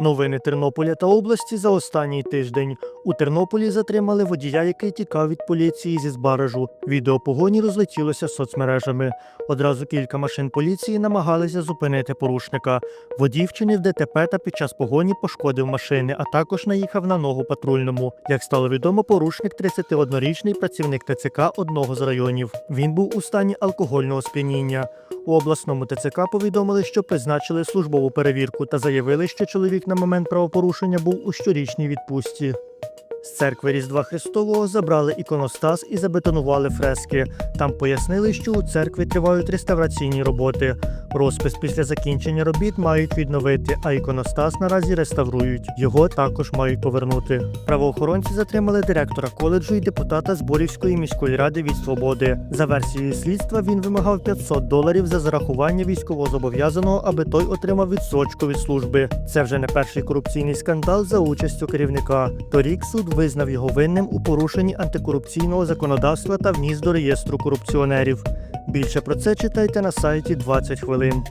Новини Тернополя та області за останній тиждень. У Тернополі затримали водія, який тікав від поліції зі збаражу. Відео погоні розлетілося соцмережами. Одразу кілька машин поліції намагалися зупинити порушника. Водій вчинив ДТП та під час погоні пошкодив машини, а також наїхав на ногу патрульному. Як стало відомо, порушник 31-річний працівник ТЦК одного з районів. Він був у стані алкогольного сп'яніння. У обласному ТЦК повідомили, що призначили службову перевірку та заявили, що чоловік на момент правопорушення був у щорічній відпустці. З церкви Різдва Христового забрали іконостас і забетонували фрески. Там пояснили, що у церкві тривають реставраційні роботи. Розпис після закінчення робіт мають відновити, а іконостас наразі реставрують. Його також мають повернути. Правоохоронці затримали директора коледжу і депутата Зборівської міської ради від свободи. За версією слідства він вимагав 500 доларів за зарахування військовозобов'язаного, аби той отримав відсрочку від служби. Це вже не перший корупційний скандал за участю керівника. Торік суд визнав його винним у порушенні антикорупційного законодавства та вніс до реєстру корупціонерів. Більше про це читайте на сайті 20 хвилин.